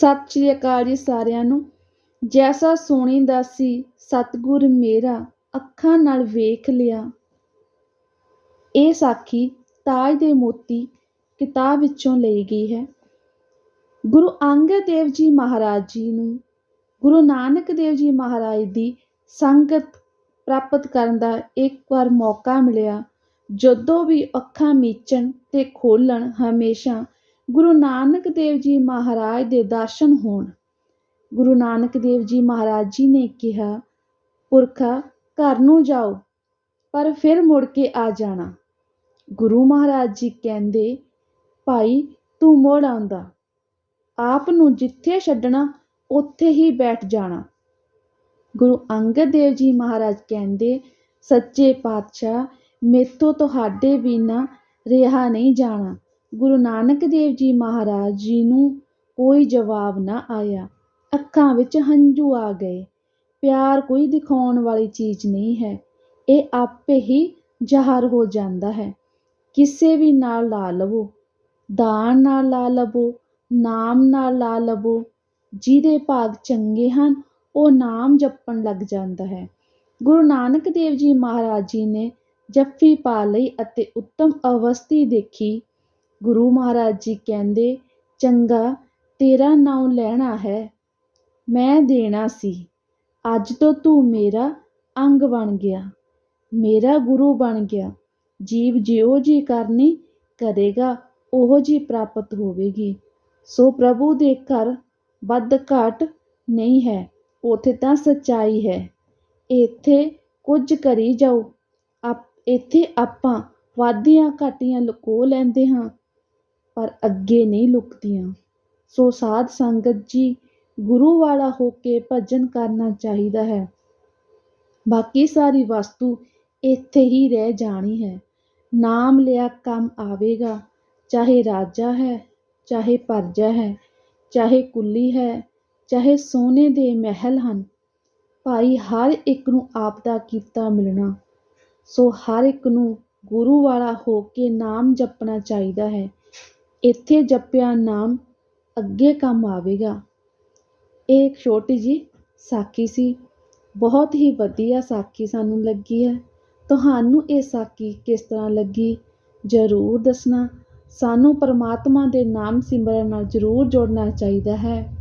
ਸਤਿ ਸ਼੍ਰੀ ਅਕਾਲ ਜੀ ਸਾਰਿਆਂ ਨੂੰ। ਜੈਸਾ ਸੁਣੀਂਦਾ ਸੀ, ਸਤਿਗੁਰ ਮੇਰਾ ਅੱਖਾਂ ਨਾਲ ਵੇਖ ਲਿਆ। ਇਹ ਸਾਖੀ ਤਾਜ ਦੇ ਮੋਤੀ ਕਿਤਾਬ ਵਿੱਚੋਂ ਲਈ ਗਈ ਹੈ। ਗੁਰੂ ਅੰਗਦ ਦੇਵ ਜੀ ਮਹਾਰਾਜ ਜੀ ਨੂੰ, ਗੁਰੂ ਨਾਨਕ ਦੇਵ ਜੀ ਮਹਾਰਾਜ ਦੀ ਸੰਗਤ ਪ੍ਰਾਪਤ ਕਰਨ ਦਾ ਇੱਕ ਵਾਰ ਮੌਕਾ ਮਿਲਿਆ। ਜਦੋਂ ਵੀ ਅੱਖਾਂ ਮੀਚਣ ਤੇ ਖੋਲਣ, ਹਮੇਸ਼ਾ ਗੁਰੂ ਨਾਨਕ ਦੇਵ ਜੀ ਮਹਾਰਾਜ ਦੇ ਦਰਸ਼ਨ ਹੋਣ। ਗੁਰੂ ਨਾਨਕ ਦੇਵ ਜੀ ਮਹਾਰਾਜ ਜੀ ਨੇ ਕਿਹਾ, ਪੁਰਖਾ, ਘਰ ਨੂੰ ਜਾਓ, ਪਰ ਫਿਰ ਮੁੜ ਕੇ ਆ ਜਾਣਾ। ਗੁਰੂ ਮਹਾਰਾਜ ਜੀ ਕਹਿੰਦੇ, ਭਾਈ, ਤੂੰ ਮੁੜ ਆਉਂਦਾ। ਆਪ ਨੂੰ ਜਿੱਥੇ ਛੱਡਣਾ, ਉੱਥੇ ਹੀ ਬੈਠ ਜਾਣਾ। ਗੁਰੂ ਅੰਗਦ ਦੇਵ ਜੀ ਮਹਾਰਾਜ ਕਹਿੰਦੇ, ਸੱਚੇ ਪਾਤਸ਼ਾਹ, ਮੇਥੋਂ ਤੁਹਾਡੇ ਬਿਨਾਂ ਰਿਹਾ ਨਹੀਂ ਜਾਣਾ। ਗੁਰੂ ਨਾਨਕ ਦੇਵ ਜੀ ਮਹਾਰਾਜ ਜੀ ਨੂੰ ਕੋਈ ਜਵਾਬ ਨਾ ਆਇਆ। ਅੱਖਾਂ ਵਿੱਚ ਹੰਝੂ ਆ ਗਏ। ਪਿਆਰ ਕੋਈ ਦਿਖਾਉਣ ਵਾਲੀ ਚੀਜ਼ ਨਹੀਂ ਹੈ। ਇਹ ਆਪੇ ਹੀ ਜ਼ਾਹਰ ਹੋ ਜਾਂਦਾ ਹੈ। ਕਿਸੇ ਵੀ ਨਾਲ ਲਾ ਲਵੋ। ਦਾਨ ਨਾਲ ਲਾ ਲਵੋ। ਨਾਮ ਨਾਲ ਲਾ ਲਵੋ। ਜਿਹਦੇ ਭਾਗ ਚੰਗੇ ਹਨ, ਉਹ ਨਾਮ ਜਪਣ ਲੱਗ ਜਾਂਦਾ ਹੈ। ਗੁਰੂ ਨਾਨਕ ਦੇਵ ਜੀ ਮਹਾਰਾਜ ਜੀ ਨੇ ਜੱਫੀ ਪਾ ਲਈ ਅਤੇ ਉੱਤਮ ਅਵਸਥੀ ਦੇਖੀ। ਗੁਰੂ ਮਹਾਰਾਜ ਜੀ ਕਹਿੰਦੇ, ਚੰਗਾ, ਤੇਰਾ ਨਾਮ ਲੈਣਾ ਹੈ, ਮੈਂ ਦੇਣਾ ਸੀ। ਅੱਜ ਤੋਂ ਤੂੰ ਮੇਰਾ ਅੰਗ ਬਣ ਗਿਆ, ਮੇਰਾ ਗੁਰੂ ਬਣ ਗਿਆ। ਜੀਵ ਜਿਉ ਜੀ ਕਰਨੀ ਕਰੇਗਾ, ਉਹ ਜੀ ਪ੍ਰਾਪਤ ਹੋਵੇਗੀ। ਸੋ ਪ੍ਰਭੂ ਦੇ ਘਰ ਵੱਧ ਘਾਟ ਨਹੀਂ ਹੈ, ਉਥੇ ਤਾਂ ਸੱਚਾਈ ਹੈ। ਇੱਥੇ ਕੁਝ ਕਰੀ ਜਾਓ। ਆਪ, ਇੱਥੇ ਆਪਾਂ ਵਾਧੀਆਂ ਘਾਟੀਆਂ ਲੁਕੋ ਲੈਂਦੇ ਹਾਂ। ਪਰ ਅੱਗੇ ਨਹੀਂ ਲੁਕਦੀਆਂ। ਸੋ ਸਾਧ ਸੰਗਤ ਜੀ, ਗੁਰੂ ਵਾਲਾ ਹੋ ਕੇ ਭਜਨ ਕਰਨਾ ਚਾਹੀਦਾ ਹੈ। ਬਾਕੀ ਸਾਰੀ ਵਸਤੂ ਇੱਥੇ ਹੀ ਰਹਿ ਜਾਣੀ ਹੈ। ਨਾਮ ਲਿਆ ਕੰਮ ਆਵੇਗਾ। ਚਾਹੇ ਰਾਜਾ ਹੈ, ਚਾਹੇ ਪਰਜਾ ਹੈ, ਚਾਹੇ ਕੁੱਲੀ ਹੈ, ਚਾਹੇ ਸੋਨੇ ਦੇ ਮਹਿਲ ਹਨ। ਭਾਈ ਹਰ ਇੱਕ ਨੂੰ ਆਪ ਦਾ ਕੀਤਾ ਮਿਲਣਾ। ਸੋ ਹਰ ਇੱਕ ਨੂੰ ਗੁਰੂ ਵਾਲਾ ਹੋ ਕੇ ਨਾਮ ਜਪਣਾ ਚਾਹੀਦਾ ਹੈ। ਇੱਥੇ ਜਪਿਆ ਨਾਮ ਅੱਗੇ ਕੰਮ ਆਵੇਗਾ। ਇਹ ਇੱਕ ਛੋਟੀ ਜੀ ਸਾਖੀ ਸੀ। ਬਹੁਤ ਹੀ ਵਧੀਆ ਸਾਖੀ ਸਾਨੂੰ ਲੱਗੀ ਹੈ। ਤੁਹਾਨੂੰ ਇਹ ਸਾਖੀ ਕਿਸ ਤਰ੍ਹਾਂ ਲੱਗੀ ਜ਼ਰੂਰ ਦੱਸਣਾ। ਸਾਨੂੰ ਪਰਮਾਤਮਾ ਦੇ ਨਾਮ ਸਿਮਰਨ ਨਾਲ ਜ਼ਰੂਰ ਜੋੜਨਾ ਚਾਹੀਦਾ ਹੈ।